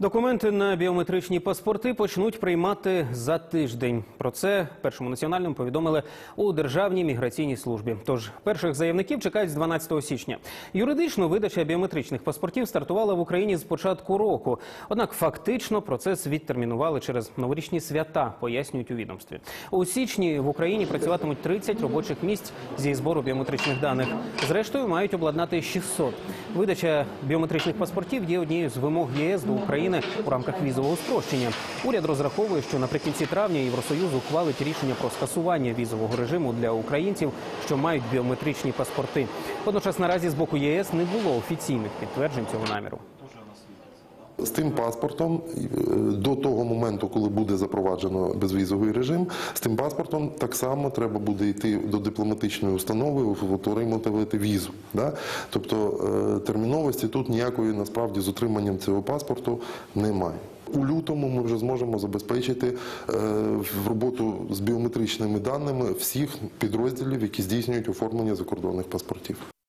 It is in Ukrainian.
Документи на біометричні паспорти почнуть приймати за тиждень. Про це першому національному повідомили у Державній міграційній службі. Тож перших заявників чекають з 12 січня. Юридично видача біометричних паспортів стартувала в Україні з початку року. Однак фактично процес відтермінували через новорічні свята, пояснюють у відомстві. У січні в Україні працюватимуть 30 робочих місць зі збору біометричних даних. Зрештою мають обладнати 600. Видача біометричних паспортів є однією з вимог ЄС до України у рамках візового спрощення. Уряд розраховує, що наприкінці травня Євросоюз ухвалить рішення про скасування візового режиму для українців, що мають біометричні паспорти. Водночас наразі з боку ЄС не було офіційних підтверджень цього наміру. З тим паспортом е, до того моменту, коли буде запроваджено безвізовий режим, з тим паспортом так само треба буде йти до дипломатичної установи, отримати візу. Да? Тобто е, терміновості тут ніякої насправді з отриманням цього паспорту немає. У лютому ми вже зможемо забезпечити е, в роботу з біометричними даними всіх підрозділів, які здійснюють оформлення закордонних паспортів.